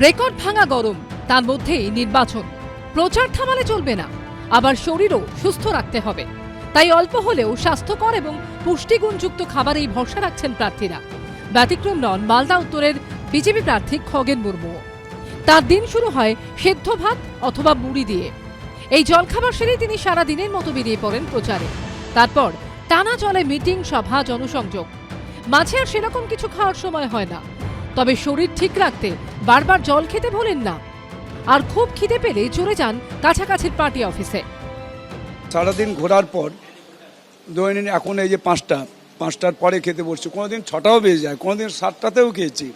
Record ভাঙা গরম, তার মধ্যেই নির্বাচন। প্রচার থামালে চলবে না, আবার শরীরও সুস্থ রাখতে হবে। তাই অল্প হলেও স্বাস্থ্যকর এবং পুষ্টিগুণযুক্ত খাবারেই ভরসা রাখছেন প্রার্থীরা। ব্যতিক্রম নন, মালদা উত্তরের বিজেপি প্রার্থী খগেন মুর্মু। তার দিন শুরু হয় সেদ্ধ ভাত অথবা মুড়ি দিয়ে। এই জলখাবার সেরেই তিনি সারা দিনের মতো বেরিয়ে পড়েন প্রচারে। তারপর টানা চলে মিটিং, সভা, জনসংযোগ। মাঝে আর সেরকম কিছু খাওয়ার সময় হয় না। তবে শরীর ঠিক রাখতে বারবার জল খেতে ভোলেন না। আর খুব খিদে পেলে চলে যান কাছাকাছির পার্টি অফিসে। সারাদিন ঘোরার পর দৈনিক এখন এই যে পাঁচটা, পাঁচটার পরে খেতে বসছি। কোনোদিন ছটাও বেজে যায়, কোনোদিন সাতটাতেও খেয়েছি।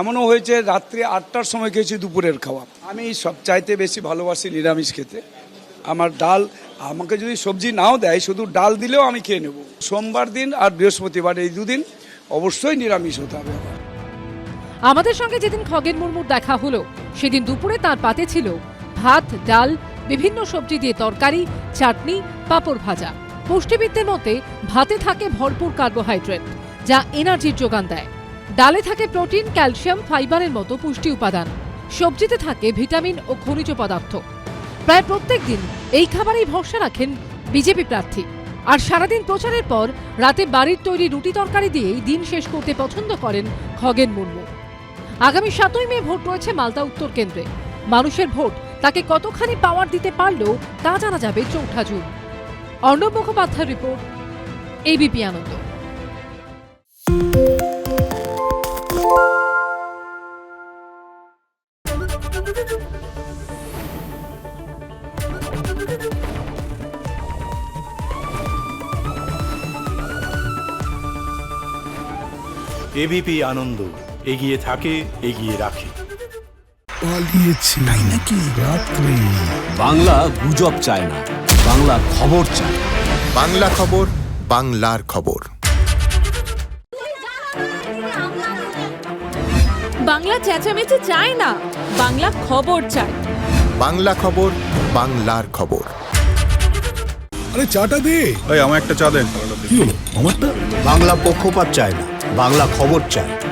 এমনও হয়েছে রাত্রি আটটার সময় খেয়েছি দুপুরের খাওয়া। আমি সব চাইতে বেশি ভালোবাসি নিরামিষ খেতে। আমার ডাল, আমাকে যদি সবজি নাও দেয়, শুধু ডাল দিলেও আমি খেয়ে নেব। সোমবার দিন আর বৃহস্পতিবার এই দুদিন অবশ্যই নিরামিষ হতে হবে আমার। আমাদের সঙ্গে যেদিন খগেন মুর্মুর দেখা হলো, সেদিন দুপুরে তার পাতে ছিল ভাত, ডাল, বিভিন্ন সবজি দিয়ে তরকারি, চাটনি, পাঁপড় ভাজা। পুষ্টিবিদদের মতে, ভাতে থাকে ভরপুর কার্বোহাইড্রেট, যা এনার্জির যোগান দেয়। ডালে থাকে প্রোটিন, ক্যালসিয়াম, ফাইবারের মতো পুষ্টি উপাদান। সবজিতে থাকে ভিটামিন ও খনিজ পদার্থ। প্রায় প্রত্যেক দিন এই খাবারেই ভরসা রাখেন বিজেপি প্রার্থী। আর সারাদিন প্রচারের পর রাতে বাড়ির তৈরি রুটি তরকারি দিয়েই দিন শেষ করতে পছন্দ করেন খগেন মুর্মু। আগামী সাতই মে ভোট রয়েছে মালদা উত্তর কেন্দ্রে। মানুষের ভোট তাকে কতখানি পাওয়ার দিতে পারলেও তা জানা যাবে চৌঠা June. Arnab Mukhopadhyay report, ABP Ananda. ABP Ananda. এগিয়ে থাকে এগিয়ে রাখে। পালিয়েছে। তাই নাকি? রাত্রে। বাংলা গুজব চায় না বাংলা খবর চায়। বাংলা খবর বাংলার খবর। বাংলা চেঁচামেচি চায় না বাংলা খবর চায়। বাংলা খবর বাংলার খবর। আরে চাটা দে। এই আমার একটা চা দেন কি হলো? আমারটা? বাংলা পক্ষপাত চায় না বাংলা খবর চায়।